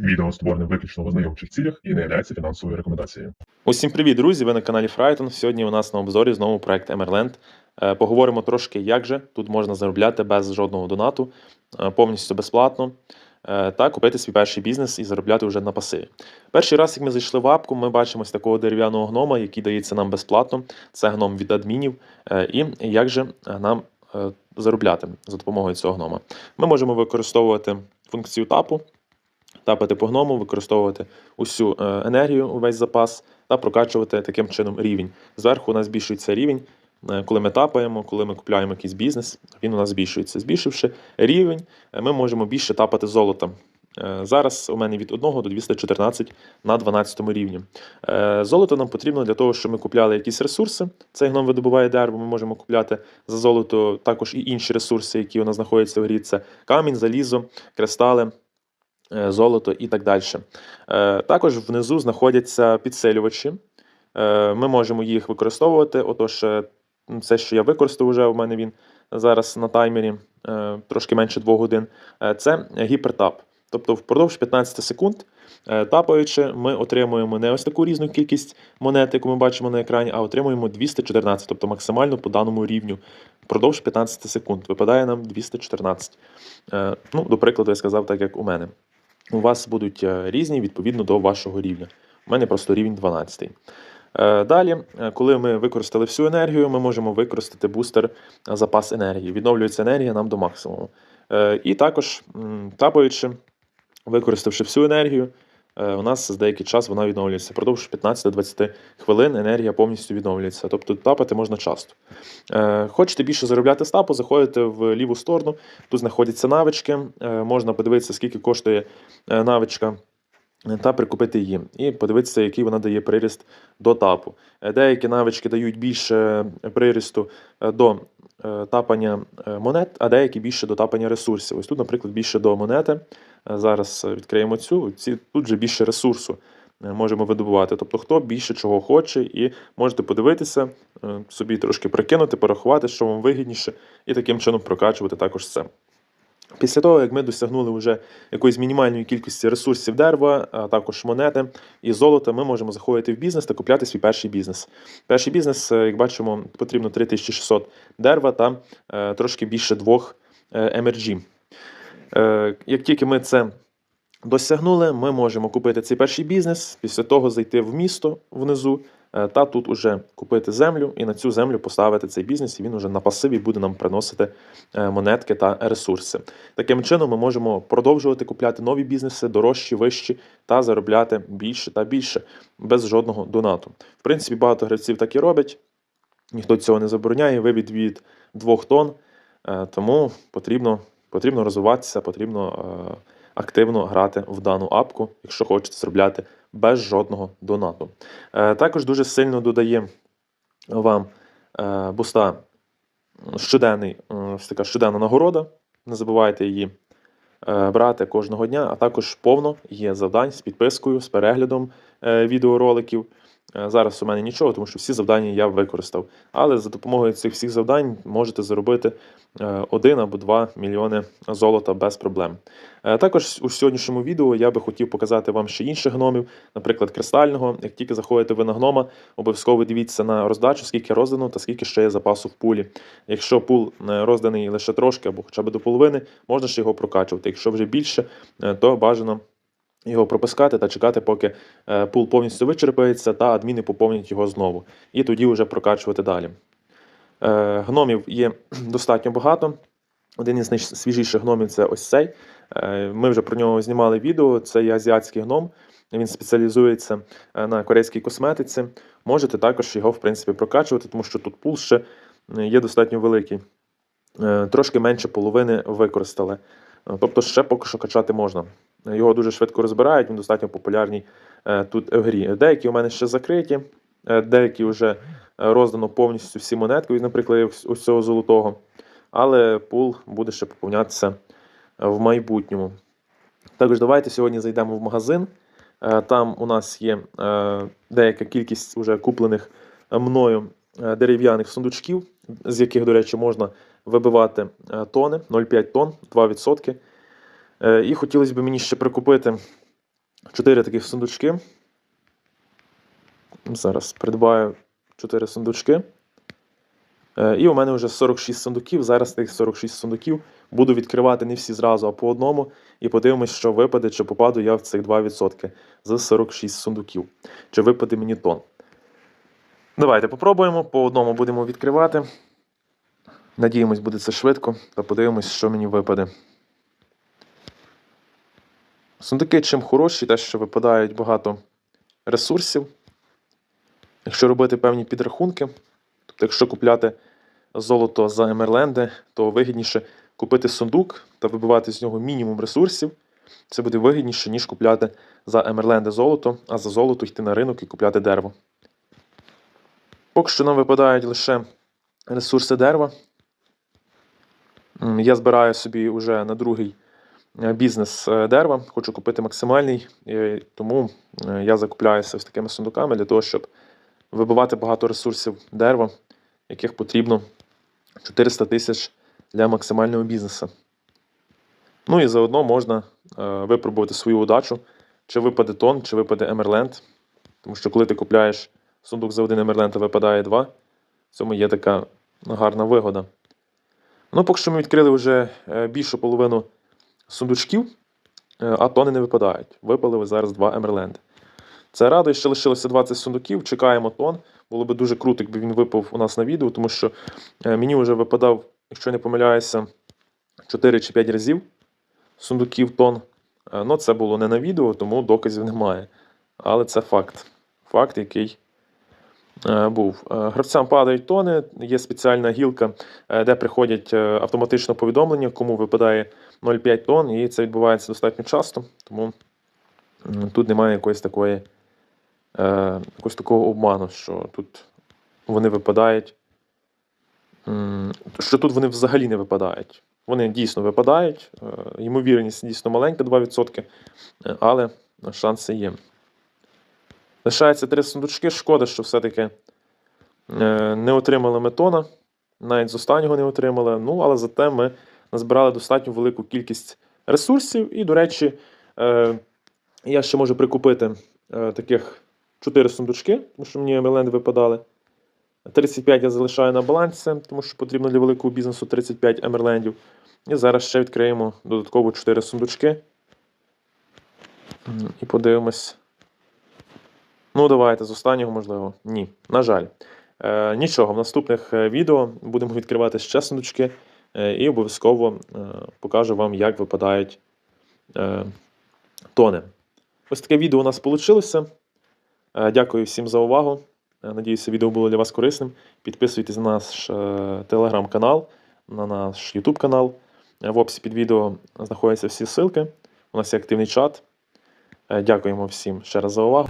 Відео створене виключно в ознайомчих цілях і не є фінансовою рекомендацією. Усім привіт, друзі! Ви на каналі Фрайтон. Сьогодні у нас на обзорі знову проект Emerland. Е, Поговоримо трошки, як же тут можна заробляти без жодного донату, е, повністю безплатно. е, Та купити свій перший бізнес і заробляти вже на пасиві. Перший раз, як ми зайшли в апку, ми бачимо ось такого дерев'яного гнома, який дається нам безплатно. Це гном від адмінів. І як же нам заробляти за допомогою цього гнома? Ми можемо використовувати функцію тапу, тапати по гному, використовувати усю е, енергію, увесь запас та прокачувати таким чином рівень. Зверху у нас збільшується рівень. е, Коли ми тапаємо, коли ми купляємо якийсь бізнес, він у нас збільшується. Збільшивши рівень, е, ми можемо більше тапати золотом. Зараз у мене від 1 до 214 на 12 рівні. Золото нам потрібно для того, щоб ми купляли якісь ресурси. Цей гном видобуває дерево. Ми можемо купляти за золото також і інші ресурси, які у нас знаходяться в грі. Це камінь, залізо, кристали, золото і так далі. Е, Також внизу знаходяться підсилювачі. Е, Ми можемо їх використовувати. Отож, е, це, що я використав вже, у мене він зараз на таймері е, трошки менше 2 годин. Е, Це гіпертап. Тобто впродовж 15 секунд, е, тапаючи, ми отримуємо не ось таку різну кількість монет, яку ми бачимо на екрані, а отримуємо 214, тобто максимально по даному рівню. Впродовж 15 секунд випадає нам 214. Е, Ну, до прикладу, я сказав так, як у мене. У вас будуть е, різні відповідно до вашого рівня. У мене просто рівень 12. Е, Далі, е, коли ми використали всю енергію, ми можемо використати бустер запас енергії. Відновлюється енергія нам до максимуму. І також, тапаючи, використавши всю енергію, у нас за деякий час вона відновлюється. Продовж 15-20 хвилин енергія повністю відновлюється. Тобто тапати можна часто. Е, Хочете більше заробляти з тапу, заходите в ліву сторону. Тут знаходяться навички. е, Можна подивитися, скільки коштує е, навичка. Е, Та прикупити її, і подивитися, який вона дає приріст до тапу. Е, Деякі навички дають більше прирісту е, до е, тапання е, монет, а деякі більше до тапання ресурсів. Ось тут, наприклад, більше до монети. Е, Зараз е, відкриємо цю. Тут же більше ресурсу е, можемо видобувати. Тобто, хто більше чого хоче, і можете подивитися, е, собі трошки прикинути, порахувати, що вам вигідніше, і таким чином прокачувати також це. Після того, як ми досягнули вже якоїсь мінімальної кількості ресурсів дерева, а також монети і золота, ми можемо заходити в бізнес та купляти свій перший бізнес. Перший бізнес, е, як бачимо, потрібно 3600 дерева та е, трошки більше двох MRG. Е, як тільки ми це досягнули, ми можемо купити цей перший бізнес, після того зайти в місто внизу, та тут уже купити землю і на цю землю поставити цей бізнес, і він уже на пасиві буде нам приносити е, монетки та ресурси. Таким чином, ми можемо продовжувати купляти нові бізнеси, дорожчі, вищі, та заробляти більше та більше без жодного донату. В принципі, багато гравців так і роблять. Ніхто цього не забороняє, вивід від 2 тонн, е, тому потрібно, потрібно розвиватися, потрібно е, активно грати в дану апку, якщо хочете заробляти без жодного донату. Е, Також дуже сильно додає вам е, буста щоденний, е, така щоденна нагорода. Не забувайте її брати кожного дня, а також повно є завдань з підпискою, з переглядом відеороликів. Е, Зараз у мене нічого, тому що всі завдання я використав. Але за допомогою цих всіх завдань можете заробити 1 або 2 мільйони золота без проблем. Е, Також у сьогоднішньому відео я би хотів показати вам ще інших гномів, наприклад, кристального. Як тільки заходите ви на гнома, обов'язково дивіться на роздачу, скільки роздано та скільки ще є запасу в пулі. Якщо пул е, розданий лише трошки або хоча б до половини, можна ще його прокачувати. Якщо вже більше, е, то бажано його пропускати та чекати, поки е, пул повністю вичерпається, та адміни поповнять його знову. І тоді вже прокачувати далі. Е, Гномів є достатньо багато. Один із найсвіжіших гномів це ось цей. Е, Ми вже про нього знімали відео. Це є азіатський гном. Він спеціалізується на корейській косметиці. Можете також його, в принципі, прокачувати, тому що тут пул ще є достатньо великий. Трошки менше половини використали. Тобто ще поки що качати можна. Його дуже швидко розбирають, він достатньо популярний е, тут в грі. Деякі у мене ще закриті, е, деякі вже е, роздано повністю всі монетки, наприклад, ось- цього золотого. Але пул буде ще поповнятися в майбутньому. Також давайте сьогодні зайдемо в магазин. Там у нас є деяка кількість уже куплених мною дерев'яних сундучків, з яких, до речі, можна вибивати тони, 0,5 тонн, 2%. Е, І хотілося б мені ще прикупити 4 таких сундучки. Зараз придбаю 4 сундучки. Е, І у мене вже 46 сундуків. Зараз тих 46 сундуків буду відкривати не всі зразу, а по одному. І подивимось, що випаде, чи попаду я в цих 2% з 46 сундуків. Чи випаде мені тон. Давайте попробуємо. По одному будемо відкривати. Надіємось, буде це швидко, та подивимось, що мені випаде. Сундуки чим хороші, те, що випадають багато ресурсів. Якщо робити певні підрахунки, тобто, якщо купляти золото за емерленди, то вигідніше купити сундук та вибивати з нього мінімум ресурсів. Це буде вигідніше, ніж купляти за емерленди золото, а за золото йти на ринок і купляти дерево. Поки що нам випадають лише ресурси дерева. Я збираю собі вже на другий бізнес е, дерева, хочу купити максимальний, е, тому е, я закупляюся ось такими сундуками для того, щоб вибивати багато ресурсів дерева, яких потрібно 400 тисяч для максимального бізнесу. Ну і заодно можна е, випробувати свою удачу, чи випаде тон, чи випаде емерленд. Тому що коли ти купляєш сундук за один емерленд, а випадає два, в цьому є така гарна вигода. Ну, поки що ми відкрили вже е, більшу половину сундучків, е, а тони не випадають. Випали зараз два емерленди. Це радує, ще лишилося 20 сундуків, чекаємо тон. Було би дуже круто, якби він випав у нас на відео, тому що е, мені вже випадав, якщо не помиляюся, 4 чи 5 разів сундуків тон. Е, Ну, це було не на відео, тому доказів немає. Але це факт. Факт, який був. Е, Гравцям падають тони, є спеціальна гілка, е, де приходять е, автоматично повідомлення, кому випадає 0,5 тонн, і це відбувається достатньо часто, тому тут немає якоїсь такої, е, якогось такого обману, що тут вони випадають. Що тут вони взагалі не випадають. Вони дійсно випадають, е, ймовірність дійсно маленька, 2%, е, але шанси є. Лишається три сундучки. Шкода, що все-таки е, не отримали метона. Навіть з останнього не отримали. Ну, але зате ми назбирали достатньо велику кількість ресурсів. І, до речі, е, я ще можу прикупити е, таких 4 сундучки, тому що мені MLN випадали. 35 я залишаю на балансі, тому що потрібно для великого бізнесу 35 емерлендів. І зараз ще відкриємо додатково 4 сундучки. І подивимось. Ну, давайте з останнього, можливо. Ні, на жаль. Е, нічого, в наступних е, відео будемо відкривати ще сундучки е, і обов'язково е, покажу вам, як випадають е, тони. Ось таке відео у нас вийшло. Е, дякую всім за увагу. Е, Надіюся, відео було для вас корисним. Підписуйтесь на наш е, телеграм-канал, на наш YouTube канал. Е, В описі під відео знаходяться всі ссылки. У нас є активний чат. Е, Дякуємо всім ще раз за увагу.